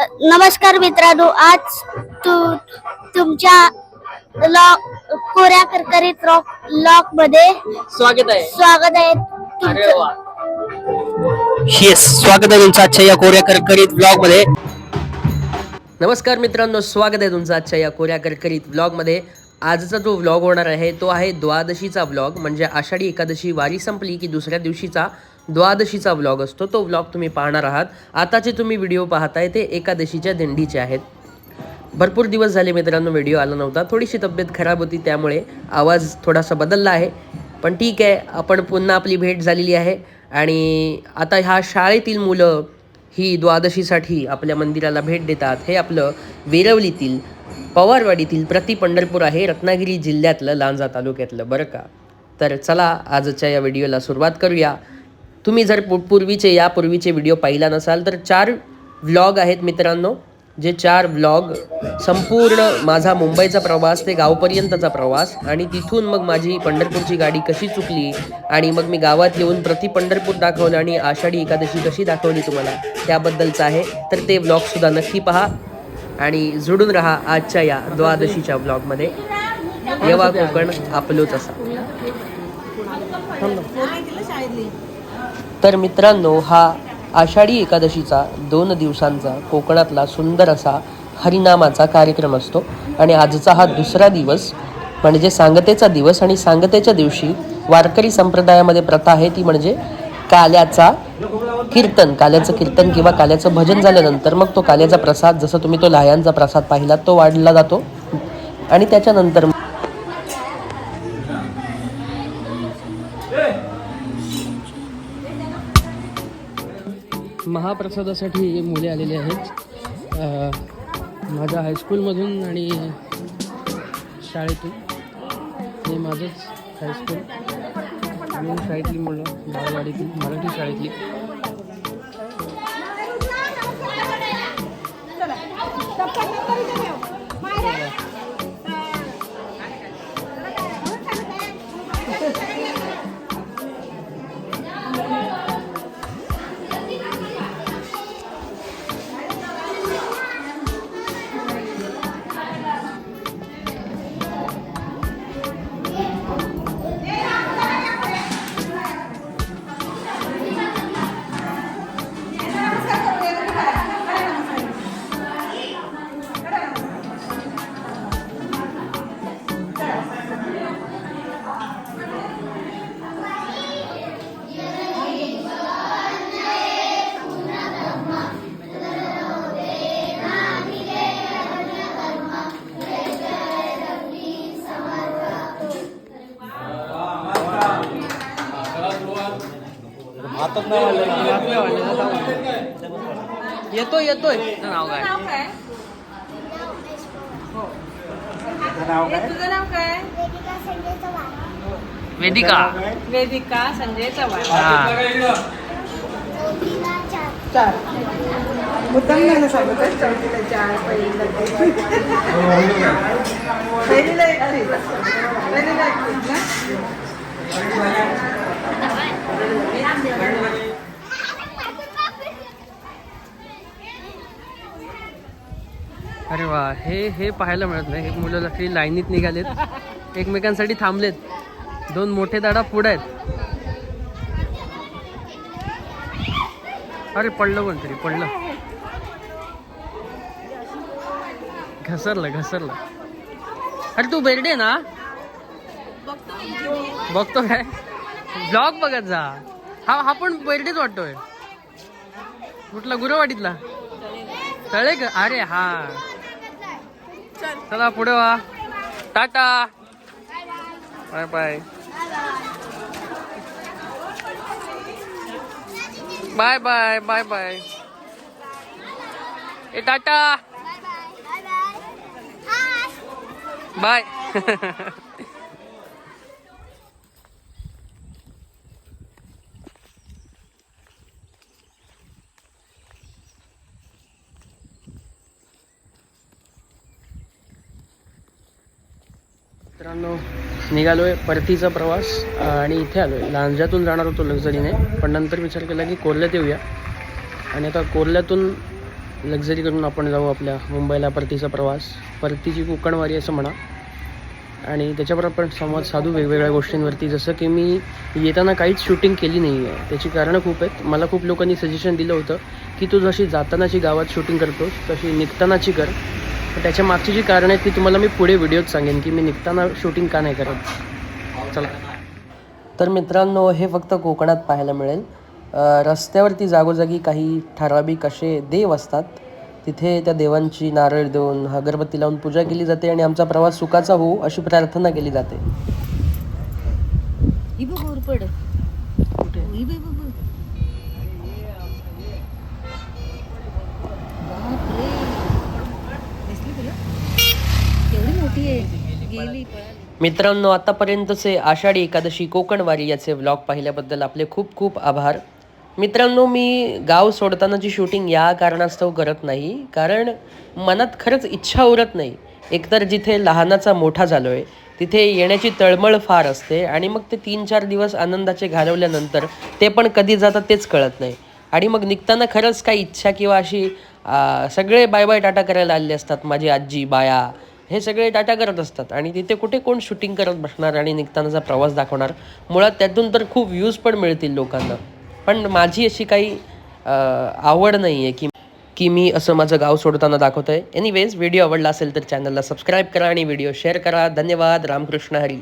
नमस्कार मित्रांनो आज तू तुमच्या लॉक कोऱ्या करकरीत रॉक लॉकमध्ये स्वागत आहे. स्वागत आहे अरे तुमचं. वा. येस स्वागत आहे तुमचं आजच्या या कोऱ्या करकरीत ब्लॉगमध्ये. नमस्कार मित्रांनो स्वागत आहे तुमचं आजच्या या कोऱ्या करकरीत ब्लॉगमध्ये. आजचा जो व्लॉग होणार आहे तो आहे द्वादशीचा व्लॉग म्हणजे आषाढी एकादशी वारी संपली की दुसऱ्या दिवशीचा द्वादशीचा व्लॉग असतो. तो व्लॉग तुम्ही पाहणार आहात. आताचे तुम्ही व्हिडिओ पाहताय ते एकादशीच्या दिंडीचे आहेत. भरपूर दिवस झाले मित्रांनो व्हिडिओ आला नव्हता. थोडीशी तब्येत खराब होती त्यामुळे आवाज थोडासा बदलला आहे. पण ठीक आहे आपण पुन्हा आपली भेट झालेली आहे. आणि आता ह्या शाळेतील मुलं ही द्वादशीसाठी आपल्या मंदिराला भेट देतात. हे आपलं वेरवलीतील पवारवाडीतील प्रति पंढरपूर आहे रत्नागिरी जिल्ह्यातलं लांजा तालुक्यातलं. बरं का? तर चला आजच्या या व्हिडिओला सुरुवात करूया. तुम्ही जर पु पूर्वीचे यापूर्वीचे व्हिडिओ पाहिला नसाल तर चार व्लॉग आहेत मित्रांनो जे चार व्लॉग संपूर्ण माझा मुंबईचा प्रवास ते गावपर्यंतचा प्रवास आणि तिथून मग माझी पंढरपूरची गाडी कशी चुकली आणि मग मी गावात येऊन प्रति पंढरपूर दाखवलं आणि आषाढी एकादशी कशी दाखवली तुम्हाला त्याबद्दलचं आहे. तर ते व्लॉगसुद्धा नक्की पहा. आणि जोडून राहा आजच्या या द्वादशीच्या ब्लॉगमध्ये येवा कोकण आपलोच असा. तर मित्रांनो हा आषाढी एकादशीचा दोन दिवसांचा कोकणातला सुंदर असा हरिनामाचा कार्यक्रम असतो. आणि आजचा हा दुसरा दिवस म्हणजे सांगतेचा दिवस आणि सांगतेच्या दिवशी वारकरी संप्रदायामध्ये प्रथा आहे ती म्हणजे काल्याचा कीर्तन काल्याचं कीर्तन किंवा काल्याचं भजन झाल्यानंतर मग तो काल्याचा प्रसाद जसं तुम्ही तो लाह्यांचा प्रसाद पाहिला तो वाढला जातो. आणि त्याच्यानंतर महाप्रसादासाठी मुले आलेली आहेत. माझ्या हायस्कूलमधून आणि शाळेतून. हे माझंच हायस्कूल. आणि शाळेतली मुलं बालवाडीतील मराठी शाळेतली. Da kann man nicht mehr. येतोय येतोय. नाव काय? नाव काय? हे. तुझं नाव काय? वेदिका वेदिका? संजय चव्हाण. हा. चार. मुद्दाम नाही सांगत आहे. चौथीला चार पहिलीला. पहिलीला एक. पहिलीला एक ना? अरे वा हे हे पाहायला मिळत नाही. हे मुलं लकी लाईनीत निघालेत. एकमेकांसाठी थांबलेत. दोन मोठे दाडा पुढे आहेत. अरे पडलं कोणतरी पडलं. घसरलं घसरलं. अरे तू बेरडे ना? बघतो काय? ब्लॉग बघत जा. हा हा पण बेरडेच वाटतोय. कुठला? गुरुवाडीतला? तळे ग अरे हा. चला पुढे वा. Tata. Bye bye. Bye bye bye bye. ए टाटा. बाय. मित्रांनो निघालोय परतीचा प्रवास आणि इथे आलोय. लांजातून जाणार होतो लक्झरीने पण नंतर विचार केला की कोर्ल्यात येऊया. आणि आता कोर्ल्यातून लक्झरी करून आपण जाऊ आपल्या मुंबईला परतीचा प्रवास. परतीची कोकणवारी असं म्हणा. आणि त्याच्याबरोबर आपण संवाद साधू वेगवेगळ्या गोष्टींवरती. जसं की मी येताना काहीच शूटिंग केली नाही आहे त्याची कारणं खूप आहेत. मला खूप लोकांनी सजेशन दिलं होतं की तू जशी जातानाची गावात शूटिंग करतोस तशी निघतानाची कर. पण त्याच्या मागची जी कारणं आहेत ती तुम्हाला मी पुढे व्हिडिओत सांगेन की मी निघताना शूटिंग का नाही करत. चला. तर मित्रांनो हे फक्त कोकणात पाहायला मिळेल. रस्त्यावरती जागोजागी काही ठराविक असे देव असतात. तिथे त्या देवांची नारळ देऊन अगरबत्ती लावून पूजा केली जाते आणि आमचा प्रवास सुखाचा होऊ अशी प्रार्थना केली जाते. कुठे आहे. गेली. मित्रांनो आतापर्यंतचे आषाढी एकादशी कोकणवारी याचे व्लॉग पाहिल्याबद्दल आपले खूप खूप आभार. मित्रांनो मी गाव सोडतानाची शूटिंग या कारणास्तव करत नाही कारण मनात खरंच इच्छा उरत नाही. एकतर जिथे लहानाचा मोठा झालो आहे तिथे येण्याची तळमळ फार असते आणि मग ते तीन चार दिवस आनंदाचे घालवल्यानंतर ते पण कधी जातात तेच कळत नाही. आणि मग निघताना खरंच काही इच्छा किंवा अशी सगळे बाय बाय टाटा करायला आलेले असतात माझी आजी बाया हे सगळे टाटा करत असतात आणि तिथे कुठे कोण शूटिंग करत बसणार आणि निघतानाचा प्रवास दाखवणार मुळात त्यातून तर खूप व्ह्यूज पण मिळतील लोकांना. पण माझी अशी काही आवड नाही आहे की की मी असं माझं गाव सोडताना दाखवतोय. एनिवेज व्हिडिओ आवडला असेल तर चॅनलला सबस्क्राईब करा आणि व्हिडिओ शेअर करा. धन्यवाद. रामकृष्ण हरी.